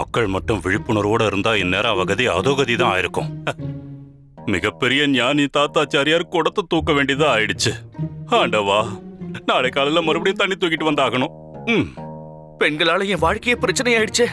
மக்கள் மட்டும் விழிப்புணர்வோட இருந்தா இந்நேரம் அவகதி அதோகதி தான் ஆயிருக்கும். மிகப்பெரிய ஞானி தாத்தாச்சாரியார் குடத்தை தூக்க வேண்டியதா ஆயிடுச்சு. ஆண்டவா நாளை காலையில மறுபடியும் தண்ணி தூக்கிட்டு வந்தாகணும். ம். பெண்களால என் வாழ்க்கையே பிரச்சனை ஆயிடுச்சு.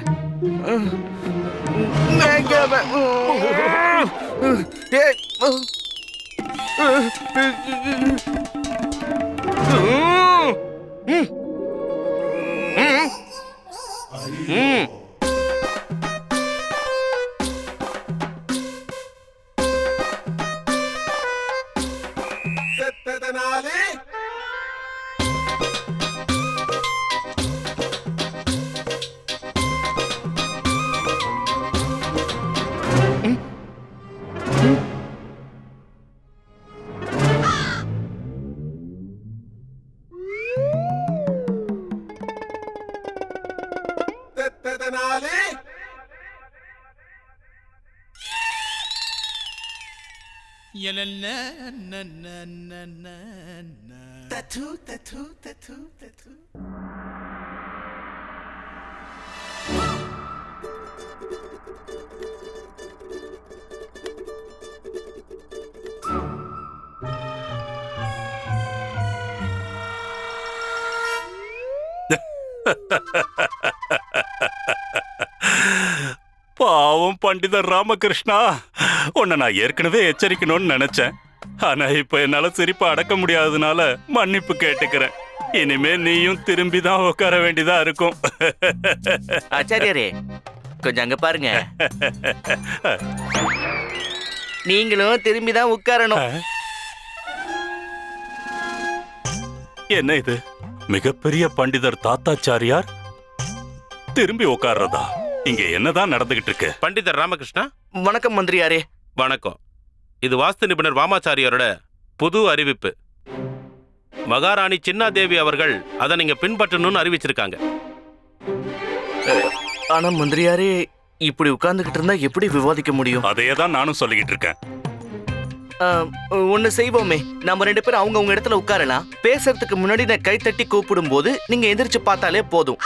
பாவம் பண்டிதர் ராமகிருஷ்ணா உன்னை நான் ஏற்கனவே எச்சரிக்கணும்னு நினைச்சேன். ஆனா இப்ப என்னால சிரிப்பை அடக்க முடியாததுனால மன்னிப்பு கேட்டுக்கிறேன். இனிமே நீயும் திரும்பி தான் உட்கார வேண்டியதா இருக்கும். ஆச்சாரியாரே கொஞ்சம் அங்க பாருங்க. நீங்களும் திரும்பி தான் உட்காரணும் என்ன இது? மிகப்பெரிய பண்டிதர் தாத்தாச்சாரியார்? திரும்பி உட்கார்றதா? இங்க என்னதான் நடந்துகிட்டு இருக்கு? பண்டிதர் ராமகிருஷ்ணா? வணக்கம் மந்திரியாரே. வணக்கம். இது வாஸ்து நிபுணர் வாமாச்சாரியாரோட புது அறிவிப்பு. மகாராணி சின்னாதேவி அவர்கள் அதை நீங்க பின்பற்றணும்னு அறிவிச்சிருக்காங்க. ஆனா மந்திரியாரே இப்படி உட்கார்ந்துகிட்டு இருந்தா எப்படி விவாதிக்க முடியும்? அதையே தான் நானும் சொல்லிக்கிட்டு இருக்கேன். ஒன்னு செய்வோமே. நம்ம ரெண்டு பேரும் அவங்க உங்க இடத்துல உட்காரலாம். பேசுறதுக்கு முன்னாடி நான் கை தட்டி கூப்பிடும் போது நீங்க எந்திரிச்சு பார்த்தாலே போதும்.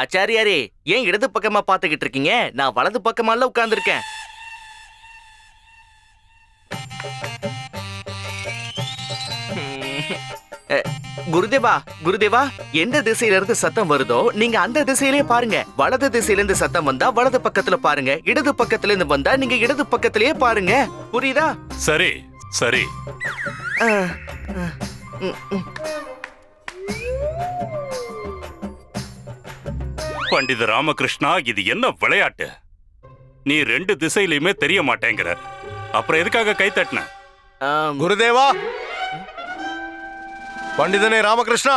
ஆச்சாரியாரே ஏன் இடது பக்கமா பாத்துக்கிட்டு இருக்கீங்க? நான் வலது பக்கமால உட்கார்ந்துருக்கேன். குருதேவா குருதேவா எந்த திசையில இருந்து சத்தம் வருதோ நீங்க அந்த திசையிலே பாருங்க. வலது திசையில இருந்து சத்தம் வந்தா வலது பக்கத்துல பாருங்க. இடது பக்கத்துல இருந்து வந்தா நீங்க இடது பக்கத்திலேயே பாருங்க. புரியுதா? சரி சரி. பண்டித ராமகிருஷ்ணா இது என்ன விளையாட்டு? நீ ரெண்டு திசையிலயுமே தெரிய மாட்டேங்கிற. அப்புறம் எதுக்காக கை தட்டின. குருதேவா? பண்டிதனே ராமகிருஷ்ணா.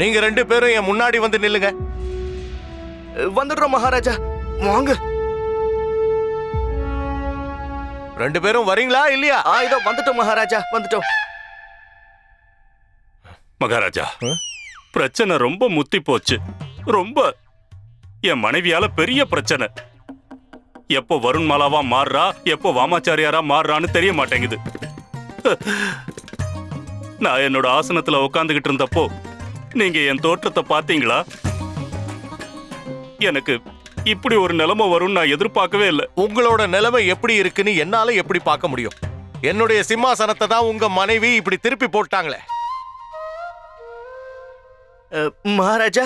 நீங்க ரெண்டு பேரும் என் முன்னாடி வந்து நில்லுங்க. வந்துடுறோம் மகாராஜா. வாங்க. ரெண்டு பேரும் வரீங்களா இல்லையா? ஆ இதோ வந்துட்டோம் மகாராஜா வந்துட்டோம். மகாராஜா? பிரச்சனை ரொம்ப முத்தி போச்சு ரொம்ப. என் மனைவியால பெரிய பிரச்சனை. எப்போ வருண் மாலாவா மாறுறா எப்போ வாமாச்சாரியாரா மாறுறான்னு தெரிய மாட்டேங்குது. நான் என்னோட ஆசனத்துல உட்காந்துக்கிட்டு இருந்தப்போ நீங்க என் தோற்றத்தை பார்த்தீங்களா? எனக்கு இப்படி ஒரு நிலைமை வரும்னு நான் எதிர்பார்க்கவே இல்லை. உங்களோட நிலைமை எப்படி இருக்குன்னு என்னால எப்படி பார்க்க முடியும்? என்னுடைய சிம்மாசனத்தை தான் உங்க மனைவி இப்படி திருப்பி போட்டாங்களே. மகாராஜா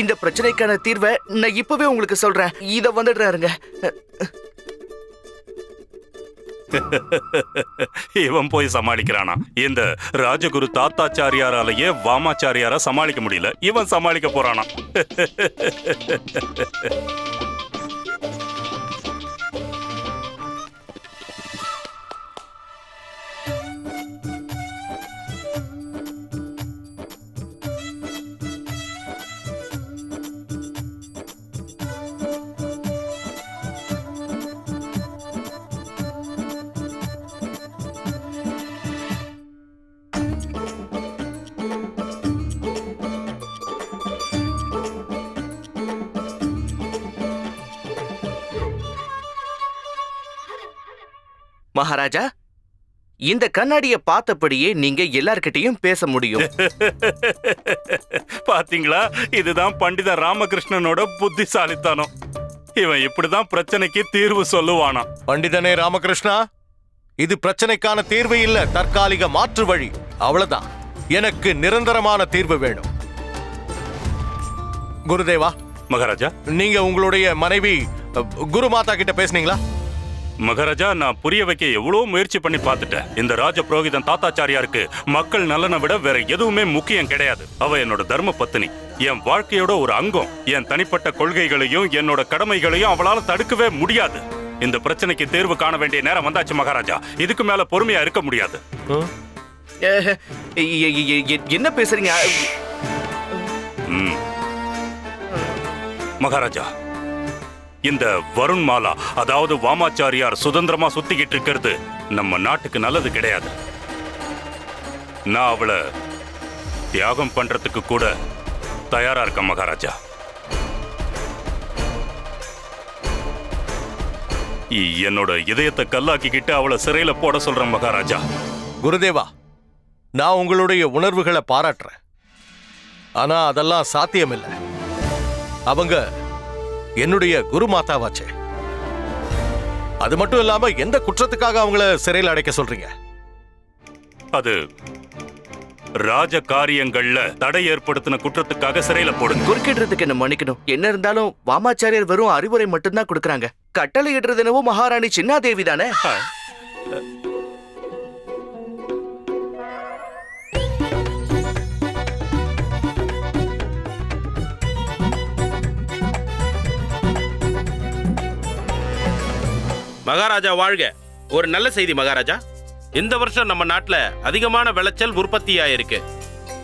இந்த பிரச்சனைக்கான தீர்வை நான் இப்பவே உங்களுக்கு சொல்றேன். இத வந்துடுறாருங்க. இவன் போய் சமாளிக்கிறானா? இந்த ராஜகுரு தாத்தாச்சாரியாராலேயே வாமாச்சாரியாரா சமாளிக்க முடியல. இவன் சமாளிக்க போறானா? மகாராஜா இந்த கண்ணாடிய பார்த்தபடியே நீங்க எல்லார்கிட்டயும் பேச முடியும். பாத்தீங்களா? இதுதான் பண்டித ராமகிருஷ்ணனோட புத்திசாலித்தனம். இவன் இப்படிதான் பிரச்சனைக்கு தீர்வு சொல்லுவானா பண்டிதனே ராமகிருஷ்ணா இது பிரச்சனைக்கான தீர்வு இல்ல தற்காலிக மாற்று வழி. அவ்வளவுதான். எனக்கு நிரந்தரமான தீர்வு வேணும். குருதேவா மகாராஜா. நீங்க உங்களுடைய மனைவி அ, குருமாதா கிட்ட பேசுனீங்களா? மகாராஜா நான் புரிய வைக்க எவ்வளவு முயற்சி பண்ணி பார்த்துட்டேன். இந்த ராஜ புரோகிதன் தாத்தாச்சாரியாருக்கு மக்கள் நலனை விட வேற எதுவுமே முக்கியம் கிடையாது. அவ என்னோட தர்ம பத்தினி என் வாழ்க்கையோட ஒரு அங்கம். என் தனிப்பட்ட கொள்கைகளையும் என்னோட கடமைகளையும் அவளால தடுக்கவே முடியாது. இந்த பிரச்சனைக்கு தீர்வு காண வேண்டிய நேரம் வந்தாச்சு மகாராஜா. இதுக்கு மேல பொறுமையா இருக்க முடியாது. என்ன பேசுறீங்க? ம். மகாராஜா இந்த வருண் மாலா அதாவது வாமாச்சாரியார் சுதந்திரமா சுத்திக்கிட்டு இருக்கிறது நம்ம நாட்டுக்கு நல்லது கிடையாது. நான் அவளை தியாகம் பண்றதுக்கு கூட தயாரா இருக்கேன் மகாராஜா. என்னோட இதயத்தை கல்லாக்கிக்கிட்டு அவளை சிறையில போட சொல்றேன் மகாராஜா. குருதேவா நான் உங்களுடைய உணர்வுகளை பாராட்டுறேன். ஆனா அதெல்லாம் சாத்தியமில்லை. அவங்க என்னுடைய குருமாதாவாச்சே அது மட்டும் இல்லாம எந்த குற்றத்துக்காக அவங்கள சிறையில் அடைக்க சொல்றீங்க? அது ராஜ காரியங்கள்ல தடை ஏற்படுத்தின குற்றத்துக்காக சிறையில போடுங்க. குறுக்கிடுறதுக்கு என்ன மன்னிக்கணும். என்ன இருந்தாலும் வாமாச்சாரியர் வெறும் அறிவுரை மட்டும்தான் கொடுக்கறாங்க. கட்டளை இடுறது என்னவோ மகாராணி சின்னாதேவி தானே? மகாராஜா வாழ்க. ஒரு நல்ல செய்தி மகாராஜா. இந்த வருஷம் நம்ம நாட்டில் அதிகமான விளைச்சல் உற்பத்தியாயிருக்கு.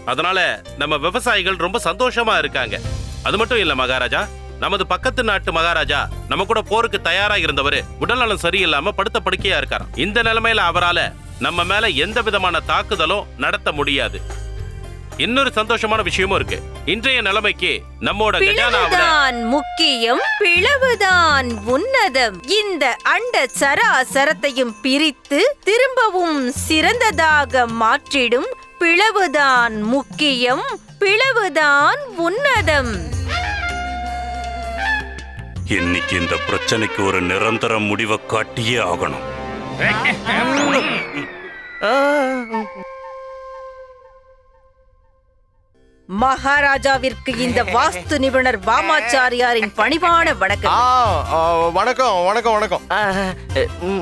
அதனால நம்ம விவசாயிகள் ரொம்ப சந்தோஷமா இருக்காங்க. அது மட்டும் இல்ல மகாராஜா. நமது பக்கத்து நாட்டு மகாராஜா நம்ம கூட போருக்கு தயாரா இருந்தவர் உடல்நலம் சரியில்லாம படுத்த படுக்கையா இருக்காராம். இந்த நிலைமையில அவரால நம்ம மேல எந்த விதமான தாக்குதலும் நடத்த முடியாது. இன்னொரு சந்தோஷமான விஷயமும் இருக்கு. இன்றைய நிலைமைக்கு நம்மோட கஜானாவுல பிளவுதான் முக்கியம் பிளவுதான் உன்னதம். இந்த அண்ட சராசரத்தையும் பிரித்து திரும்பவும் சிறந்ததாக மாற்றிடும். பிளவுதான் முக்கியம் பிளவுதான் உன்னதம். இன்னைக்கு இந்த பிரச்சனைக்கு ஒரு நிரந்தர முடிவை காட்டியே ஆகணும். மகாராஜாவிற்கு இந்த வாஸ்து நிபுணர் வாமாச்சாரியாரின் பணிவான வணக்கம். வணக்கம் வணக்கம் வணக்கம்.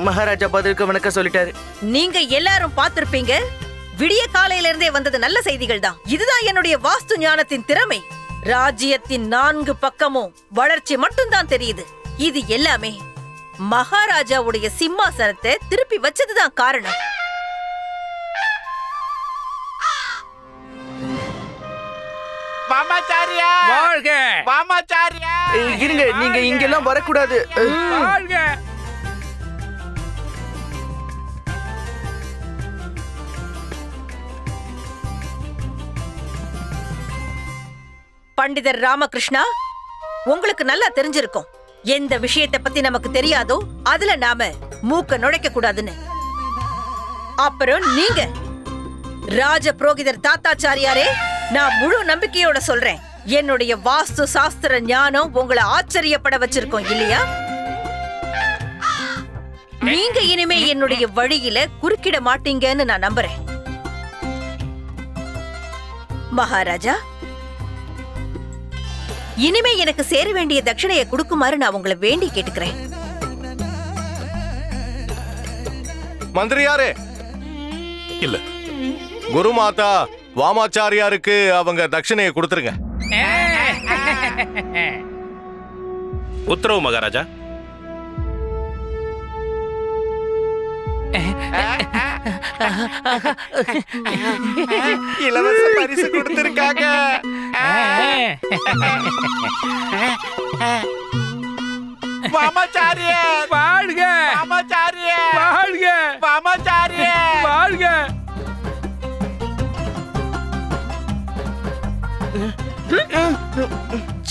மகாராஜா பதிலுக்கு வணக்கம் சொல்லிட்டாரு. நீங்க எல்லாரும் பார்த்திருப்பீங்க. விடிய காலையில இருந்தே வந்தது நல்ல செய்திகள் தான். இதுதான் என்னுடைய வாஸ்து ஞானத்தின் திறமை. ராஜ்யத்தின் நான்கு பக்கமும் வளர்ச்சி மட்டும்தான் தெரியுது. இது எல்லாமே மகாராஜாவுடைய சிம்மாசனத்தை திருப்பி வச்சதுதான் காரணம். வாமாச்சாரியா! வாழ்க! வாமாச்சாரியா! ஏய், இருங்க நீங்க இங்கெல்லாம் வரக்கூடாது. வாழ்க! பண்டிதர் ராமகிருஷ்ணா உங்களுக்கு நல்லா தெரிஞ்சிருக்கும். எந்த விஷயத்தை பத்தி நமக்கு தெரியாதோ அதுல நாம மூக்க நுழைக்க கூடாதுன்னு. அப்புறம் நீங்க ராஜ புரோகிதர் தாத்தாச்சாரியாரே நான் முழு நம்பிக்கையோட சொல்றேன். என்னுடைய வாஸ்து சாஸ்திர ஞானம் உங்களை ஆச்சரியப்பட வச்சிருக்கோம் இல்லையா? நீங்க இனிமே என்னுடைய வழியில குறுக்கிட மாட்டீங்கன்னு நான் நம்புறேன். மகாராஜா இனிமே எனக்கு சேர வேண்டிய தட்சணையை கொடுக்குமாறு நான் உங்களை வேண்டி கேட்டுக்கிறேன். மந்திரியாரே. இல்ல. குருமாதா வாமாச்சாரியாருக்கு அவங்க தட்சிணையை கொடுத்துருங்க. உத்தரவு மகாராஜா. இலவச பரிசு கொடுத்திருக்காங்க. வாமாச்சாரிய. வாழ்க. வாமாச்சாரிய.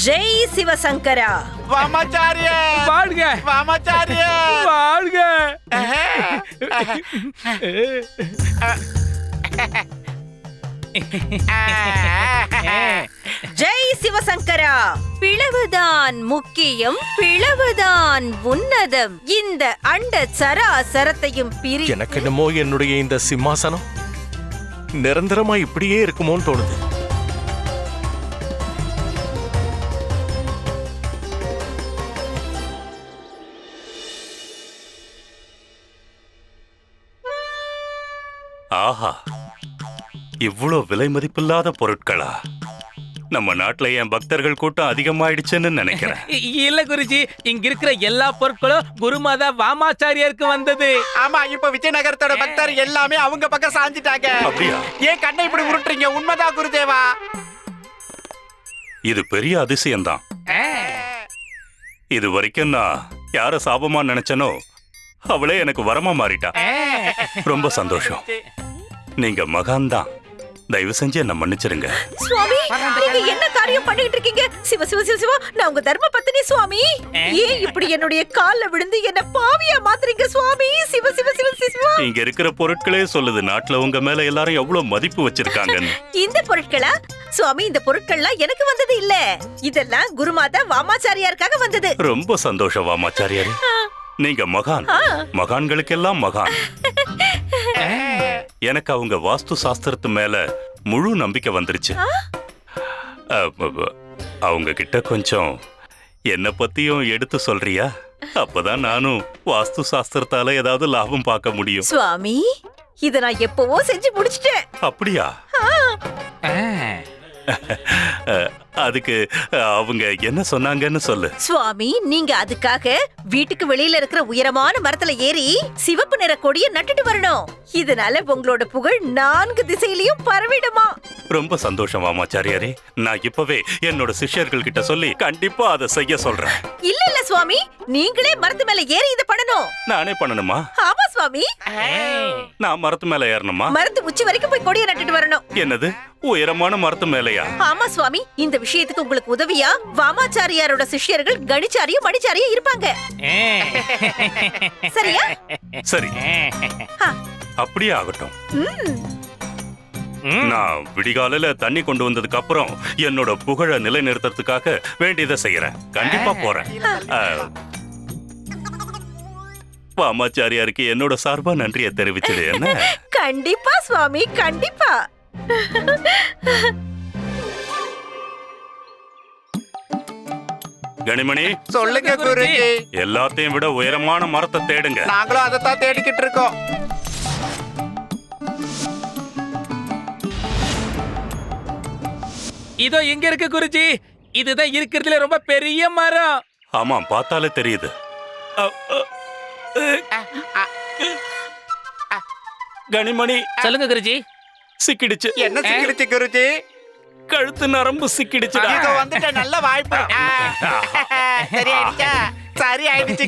ஜெய் சிவசங்கரா. வாமாச்சாரிய. வாழ்க. வாமாச்சாரிய. வாழ்க. ஜெய் சிவசங்கரா. பிளவுதான் முக்கியம் பிளவுதான் உன்னதம். இந்த அண்ட சராசரத்தையும் பிரி எனக்கு என்னமோ என்னுடைய இந்த சிம்மாசனம் நிரந்தரமா இப்படியே இருக்குமோன்னு தோணுது. ஆஹா. இவ்ளோ விலை மதிப்பில்லாத பொருட்களா? நம்ம நாட்டுல என் பக்தர்கள் கூட்டம் அதிகமாயிடுச்சுன்னு நினைக்கிறேன். இல்ல குருஜி இங்க இருக்கிற எல்லா பொருட்களும் குருமாதா வாமாச்சாரியாருக்கு வந்தது. ஆமா இப்ப விஜயநகரத்தோட பக்தர் எல்லாமே அவங்க பக்கம் சாஞ்சிட்டாங்க. அப்படியா? ஏன் கண்ணை இப்படி உருட்டுறீங்க? உண்மைதான் குருதேவா? இது பெரிய அதிசயம்தான். இது வரைக்கும் நான் யார சாபமா நினைச்சனோ அவளே எனக்கு வரமா மாறிட்டா. ரொம்ப சந்தோஷம். நீங்க மகான் தான் தயவு செஞ்சு என்ன மன்னிச்சிருங்க. சுவாமி நீங்க என்ன காரியம் பண்ணிட்டு இருக்கீங்க? சிவ சிவ சிவ சிவா நான் உங்க தர்ம பத்தினி சுவாமி ஏன் இப்படி என்னுடைய கால்ல விழுந்து என்ன பாவியா மாத்துறீங்க சுவாமி? சிவ சிவ சிவ சிவ சிவா. இங்க இருக்கிற பொருட்களே சொல்லுது நாட்டுல உங்க மேல எல்லாரும் எவ்வளவு மதிப்பு வச்சிருக்காங்கன்னு. இந்த பொருட்களா? சுவாமி இந்த பொருட்கள்லாம் எனக்கு வந்தது இல்ல. இதெல்லாம் குருமாதா வாமாச்சாரியாருக்காக வந்தது. ரொம்ப சந்தோஷம் வாமாச்சாரியாரே. நீங்க மகான். மகான்களுக்கெல்லாம் மகான். எனக்கு அவங்க வாஸ்து சாஸ்திரத்து மேல முழு நம்பிக்கை வந்துருச்சு. அவங்க கிட்ட கொஞ்சம் என்ன பத்தியும் எடுத்து சொல்றியா? அப்பதான் நானும் வாஸ்து சாஸ்திரத்தால ஏதாவது லாபம் பார்க்க முடியும். சுவாமி இத நான் எப்பவோ செஞ்சு முடிச்சிட்டேன். அப்படியா? அதுக்கு அவங்க என்ன சொன்னாங்கன்னு சொல்லு. சுவாமி நீங்க அதுக்காக வீட்டுக்கு வெளியில இருக்கிற உயரமான மரத்துல ஏறி சிவப்பு நிற கொடிய நட்டுட்டு வரணும். இதனால உங்களோட புகழ் நான்கு திசையிலயும் பரவிடுமா? ரொம்ப சந்தோஷம் வாமாச்சாரியாரே நான் இப்பவே என்னோட சிஷ்யர்கள் கிட்ட சொல்லி கண்டிப்பா அதை செய்ய சொல்றேன். இல்ல இல்ல சுவாமி. நீங்களே மரத்து மேல ஏறி இத பண்ணணும். நானே பண்ணணுமா? ஆமா சுவாமி. நான் மரத்து மேல ஏறணுமா? மரத்து உச்சி வரைக்கும் போய் கொடிய நட்டுட்டு வரணும். என்னது? உயரமான மரத்து மேலயா? ஆமா சுவாமி. இந்த விஷயத்துக்கு உங்களுக்கு உதவியா? வாமாச்சாரியாரோட சிஷ்யர்கள் கணிச்சாரியும் மணிச்சாரியும் இருப்பாங்க. சரியா? சரி. அப்படியே ஆகட்டும். நான் விடிகாலையில தண்ணி கொண்டு வந்ததுக்கு அப்புறம் என்னோட புகழ நிலைநிறுத்தறதுக்காக வேண்டியதை செய்யறேன். கண்டிப்பா போறேன். ஆ. வாமாச்சாரியாருக்கு என்னோட சார்பா நன்றியை தெரிவிச்சது என்ன? கண்டிப்பா சுவாமி கண்டிப்பா. கனிமணி சொல்லுங்க குருஜி. எல்லாத்தையும் விட உயரமான மரத்தை தேடுங்க. நாங்களும் அதைத்தான் தேடிக்கிட்டு இருக்கோம். இதோ இங்க இருக்கு குருஜி. இதுதான் இருக்கிறதுல ரொம்ப பெரிய மரம். ஆமாம் பார்த்தாலே தெரியுது. கனிமணி சொல்லுங்க குருஜி. சிக்கிடுச்சு. என்ன சிக்கிடுச்சு குருஜி? கழுத்து நரம்பு சிக்கிடுச்சுடா. இங்க வந்துட்ட நல்ல வாய்ப்பு. சரி ஆயிடுச்சா சரி ஆயிடுச்சு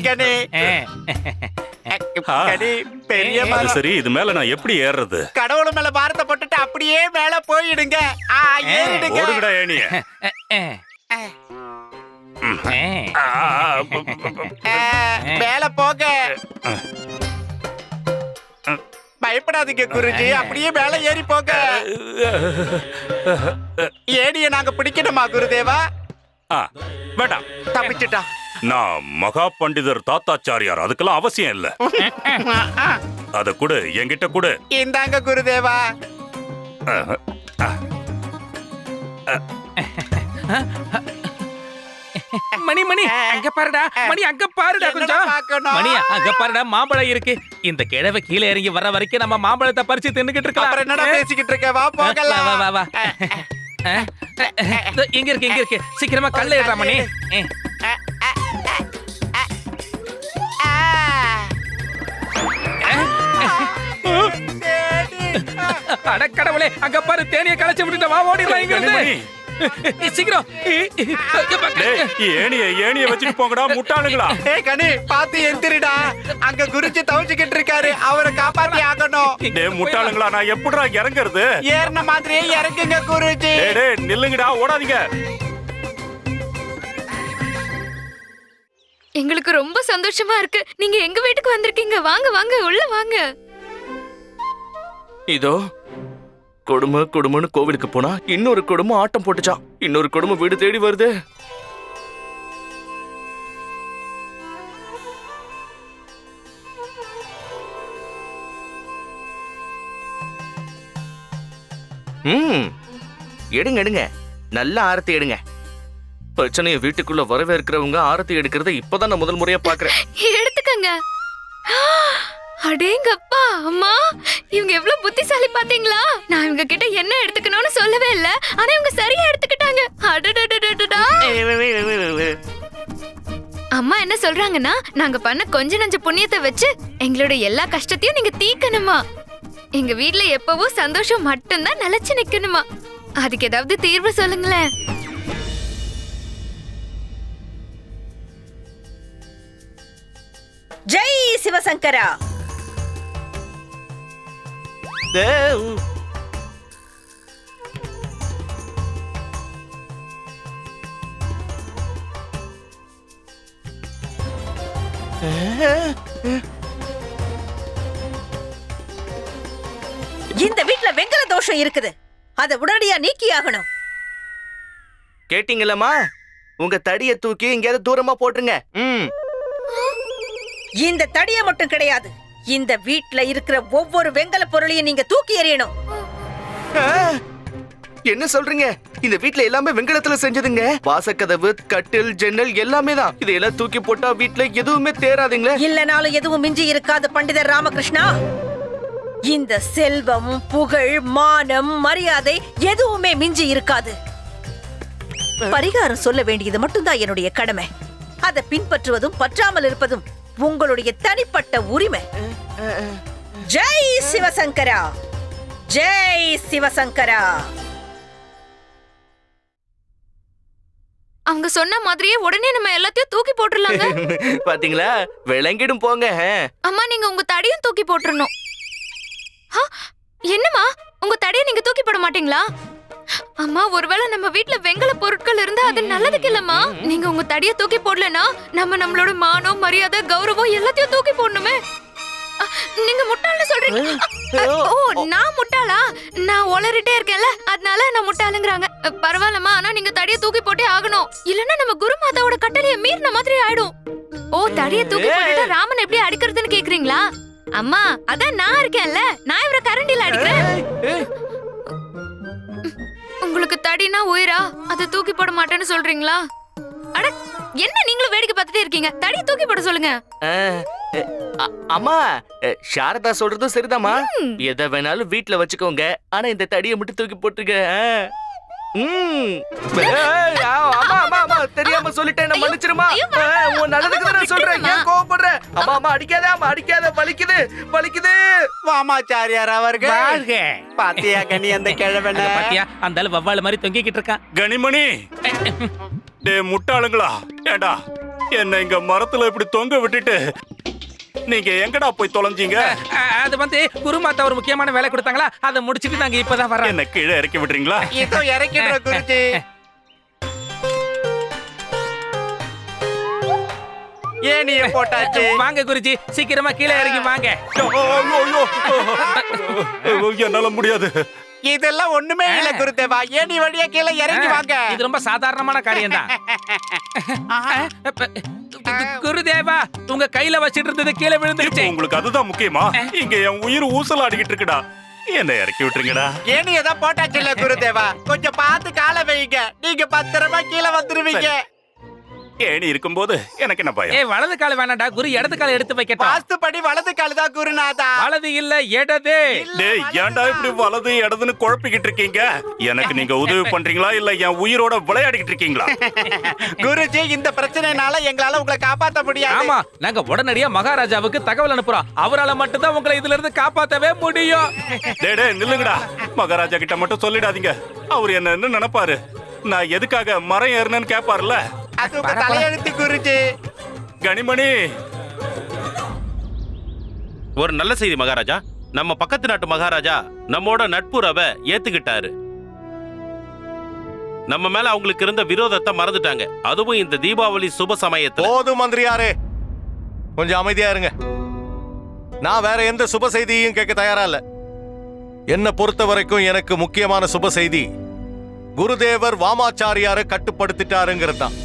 பெரிய அது மரம். சரி இது மேல நான் எப்படி ஏறுறது? கடவுள் மேல பாரத்தை போட்டுட்டு அப்படியே மேல போயிடுங்க. ஆ, ஏறிடுங்க. ஓடுங்கடா ஆ, மேல போக பயப்படாதீங்க குருஜி. அப்படியே மேல ஏறி போக ஏடிய நாங்க பிடிக்கணுமா குருதேவா? ஆ, வேண்டாம். தப்பிச்சுட்டா. நான் மகா பண்டிதர் தாத்தாச்சாரியார் அதுக்கெல்லாம் அவசியம் இல்ல. அத கூட என்கிட்ட கூட. இந்தாங்க குருதேவா. மணி மணி அங்க பாருடா. மணி அங்க பாருடா கொஞ்சம்? மணி அங்க பாருடா மாம்பழம் இருக்கு. இந்த கிழவை கீழே இறங்கி வர வரைக்கும் நம்ம மாம்பழத்தை பறிச்சு தின்னுகிட்டு அப்புறம் என்னடா இருக்கலாம் பேசிக்கிட்டு இருக்க? வா வா வா போகலாம் வா. வா இதோ இங்க இருக்கு இங்க இருக்கு. சீக்கிரமா கல்ல ஏறா மணி. அஹ். அட கடவுளே அங்க பாரு தேனிய களைச்சு விட்டுட்டு வா ஓடிடலாம் இங்க இருந்து சீக்கிரம். ஏணிய வச்சுட்டு போங்கடா முட்டாளுங்களா? ஏ பாத்து எந்திரிடா. அங்க குருஜி தவிச்சுக்கிட்டு இருக்காரு. அவரை காப்பாத்தி ஆகணும். டேய் முட்டாளுங்களா நான் எப்படிடா இறங்குறது? ஏறின மாதிரியே இறங்குங்க குருஜி. டேய் நில்லுங்கடா ஓடாதீங்க. எங்களுக்கு ரொம்ப சந்தோஷமா இருக்கு. நீங்க எங்க வீட்டுக்கு வந்திருக்கீங்க? வாங்க வாங்க உள்ள வாங்க. இதோ கொடுமை கொடுமைன்னு கோவிலுக்கு போனா இன்னொரு கொடுமை ஆட்டம் போட்டுச்சான் இன்னொரு கொடுமை வீடு தேடி வருது. ம். எடுங்க எடுங்க. நல்ல ஆரத்தி எடுங்க. பிரச்சனையை வீட்டுக்குள்ள வரவேற்கிறவங்க ஆரத்தி எடுக்கிறத இப்பதான் நான் முதல் முறையா பாக்குறேன் எடுத்துக்கங்க. அடேங்கப்பா அம்மா இவங்க எவ்வளவு புத்திசாலி பாத்தீங்களா? நான் இவங்க கிட்ட என்ன எடுத்துக்கணும்னு சொல்லவே இல்ல. ஆனா இவங்க சரியா எடுத்துக்கிட்டாங்க. அடடடடடா அம்மா என்ன சொல்றாங்கன்னா நாங்க பண்ண கொஞ்ச நஞ்ச புண்ணியத்தை வச்சு எங்களோட எல்லா கஷ்டத்தையும் நீங்க தீக்கணுமா? எங்க வீட்ல எப்பவும் சந்தோஷம் மட்டும்தான் நிலைச்சு நிக்கணுமா? அதுக்கு ஏதாவது தீர்வு சொல்லுங்களேன். ஜெய் சிவசங்கரா. தேவ். இந்த வீட்ல வெங்கல தோஷம் இருக்குது. அத உடனடியா நீக்கியாகணும். கேட்டீங்களம்மா உங்க தடிய தூக்கி எங்கேயாவது தூரமா போட்டுருங்க. ம். இந்த தடிய மட்டும் கிடையாது. இந்த வீட்ல இருக்கிற ஒவ்வொரு வெங்கல பொருளையும் நீங்க தூக்கி எறியணும்! என்ன சொல்றீங்க? இந்த வீட்ல எல்லாமே வெங்கலத்துல செஞ்சதுங்க. வாசக்கதவு கட்டில் ஜன்னல் எல்லாமே தான். இதையெல்லாம் தூக்கி போட்டா வீட்ல எதுவுமே தேராதுங்களே இல்லனாலும் எதுவும் மிஞ்சி இருக்காது பண்டிதர் ராமகிருஷ்ணா. இந்த செல்வம் புகழ் மானம் மரியாதை எதுவுமே மிஞ்சி இருக்காது. பரிகாரம் சொல்ல வேண்டியது மட்டும்தான் என்னுடைய கடமை. அதை பின்பற்றுவதும் பற்றாமல் இருப்பதும் உங்களுடைய தனிப்பட்ட உரிமை. ஜெய் சிவசங்கரா ஜெய் சிவசங்கரா அவங்க சொன்ன மாதிரியே உடனே நம்ம எல்லாத்தையும் தூக்கி போட்டுடலாங்க. பாத்தீங்களா? விளங்கிடும் போங்க. அம்மா நீங்க உங்க தடியும் தூக்கி போட்டுறணும். ஆ, என்னம்மா? உங்க தடியை நீங்க தூக்கி போட மாட்டீங்களா? அம்மா ஒருவேளை நம்ம வீட்ல வெங்கல பொருட்கள் இருந்தா அது நல்லதுக்கு இல்லம்மா. நீங்க உங்க தடியை தூக்கி போடலனா நம்ம நம்மளோட மானம் மரியாதை கௌரவம் எல்லாத்தையும் தூக்கி போடணுமே. நீங்க முட்டாள்னு சொல்றீங்க. ஓ நான் முட்டாளா? நான் உளறிட்டே இருக்கேன்ல அதனால நான் முட்டாளுங்கிறாங்க. பரவாயில்லம்மா ஆனா நீங்க தடியை தூக்கி போட்டே ஆகணும். இல்லன்னா நம்ம குருமாதாவோட கட்டளைய மீறின மாதிரி ஆயிடும். ஓ தடியை தூக்கி போட்டுட்டு ராமன் எப்படி அடிக்கிறதுன்னு கேக்குறீங்களா? அம்மா அதான் நான் இருக்கேன்ல நான் இவரை கரண்டில அடிக்கிறேன். உங்களுக்கு தடினா உயிரா? அதை தூக்கி போட மாட்டேன்னு சொல்றீங்களா? அட என்ன நீங்களும் வேடிக்கை பார்த்துட்டே இருக்கீங்க? தடி தூக்கி போட சொல்லுங்க. அம்மா சாரதா சொல்றதும் சரிதாம்மா. எதை வேணாலும் வீட்ல வச்சுக்கோங்க. ஆனா இந்த தடியை மட்டும் தூக்கி அம்மா தெரியாம சொல்லிட்டேன். மன்னிச்சிருமா? உன் நல்லதுக்கு நான் சொல்றேன். ஏன் கோவப்படுற? அம்மா அம்மா அடிக்காத அம்மா அடிக்காத வலிக்குது வலிக்குது. வாமாச்சாரியார் அவர்கள். வாழ்க. பாத்தியா கனி அந்த கிழவன? பாத்தியா அந்த வவ்வால் மாதிரி தொங்கிக்கிட்டு இருக்கான் கனிமணி. டே முட்டாளுங்களா? ஏண்டா என்ன இங்க மரத்துல இப்படி தொங்க விட்டுட்டு நீங்க எங்கடா போய் தொலைஞ்சீங்க? அது வந்து குருமாத்தா ஒரு முக்கியமான வேலை கொடுத்தாங்களா? அதை முடிச்சிட்டு நாங்க இப்பதான் வர்றோம். என்ன கீழே இறக்கி விடுறீங்களா? இதோ இறக்கிடுற குருஜி. ஏனிய போட்டாச்சு. வாங்க குருஜி. சீக்கிரமா கீழே இறங்கி வாங்க. என்னால முடியாது. இதெல்லாம் ஒண்ணுமே இல்ல குருதேவா. ஏனி வழியா கீழே இறங்கி வாங்க. இது ரொம்ப சாதாரணமான காரியம் தான் குருதேவா உங்க கையில வச்சிட்டு இருந்தது கீழே விழுந்துருச்சு. உங்களுக்கு அதுதான் முக்கியமா? இங்க என் உயிர் ஊசலாடிக்கிட்டு இருக்குடா. என்ன இறக்கி விட்டுருங்கடா. ஏனிய தான் போட்டாச்சு இல்ல குருதேவா. கொஞ்சம் பார்த்து காலை வைங்க. நீங்க பத்திரமா கீழே வந்துருவீங்க. ஏணி இருக்கும்போது எனக்கு என்ன பயம்? ஏய் வலது கால வேணாம்டா குரு. இடது கால எடுத்து வைக்கட்டும் வாஸ்து படி வலது கால் தான் குருநாதா வலது இல்ல இடது. டேய் ஏன்டா இப்படி வலது இடதுன்னு குழப்பிக்கிட்டு இருக்கீங்க? எனக்கு நீங்க உதவி பண்றீங்களா? இல்ல என் உயிரோட விளையாடிக்கிட்டு இருக்கீங்களா? குருஜி இந்த பிரச்சனைனால எங்களால உங்களை காப்பாத்த முடியாது. ஆமா நாங்க உடனடியா மகாராஜாவுக்கு தகவல் அனுப்புறோம். அவரால மட்டும்தான் உங்களை இதுல இருந்து காப்பாத்தவே முடியும். டேய் டேய் நில்லுங்கடா. மகாராஜா கிட்ட மட்டும் சொல்லிடாதீங்க. அவர் என்ன என்ன நினைப்பாரு? நான் எதுக்காக மரம் ஏறினேன்னு கேட்பாருல்ல அது உங்க தலையெழுத்து குருஜி கனிமணி ஒரு நல்ல செய்தி மகாராஜா. நம்ம பக்கத்து நாட்டு மகாராஜா நம்மோட நட்புறவை ஏத்துக்கிட்டாரு. நம்ம மேல அவங்களுக்கு இருந்த விரோதத்தை மறந்துட்டாங்க. அதுவும் இந்த தீபாவளி சுப சமயத்துல. போதும் மந்திரியாரே. கொஞ்சம் அமைதியா இருங்க. நான் வேற எந்த சுப செய்தியையும் கேட்க தயாரா இல்ல. என்ன பொறுத்த வரைக்கும் எனக்கு முக்கியமான சுப செய்தி குருதேவர் வாமாச்சாரியாரை கட்டுப்படுத்திட்டாருங்கிறது தான்.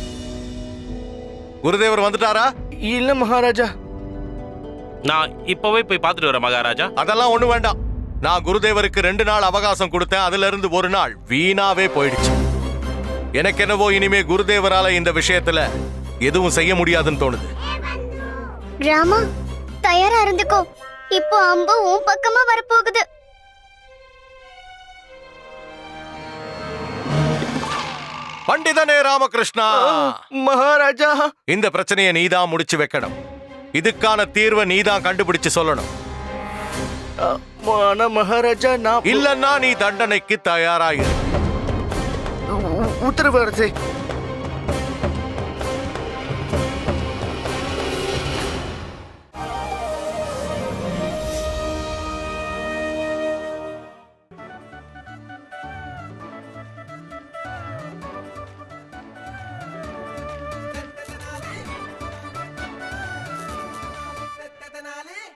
குருதேவர் வந்துட்டாரா? இல்ல மகாராஜா. நான் இப்பவே போய் பார்த்துட்டு வரேன் மகாராஜா. அதெல்லாம் ஒண்ணு வேண்டாம். நான் குருதேவருக்கு ரெண்டு நாள் அவகாசம் கொடுத்தேன். அதுல இருந்து ஒரு நாள் வீணாவே போயிடுச்சு. எனக்கு என்னவோ இனிமே குருதேவரால இந்த விஷயத்துல எதுவும் செய்ய முடியாதுன்னு தோணுது. ராமா தயாரா இருந்துக்கோ. இப்போ அம்பு உன் பக்கமா வரப்போகுது. பண்டிதனே ராமகிருஷ்ணா. மகாராஜா. இந்த பிரச்சனையை நீதான் முடிச்சு வைக்கணும். இதுக்கான தீர்வை நீதான் கண்டுபிடிச்சு சொல்லணும். ஆனா மகாராஜா நான் இல்லன்னா நீ தண்டனைக்கு தயாராயிரு. உத்தரவு அரசே.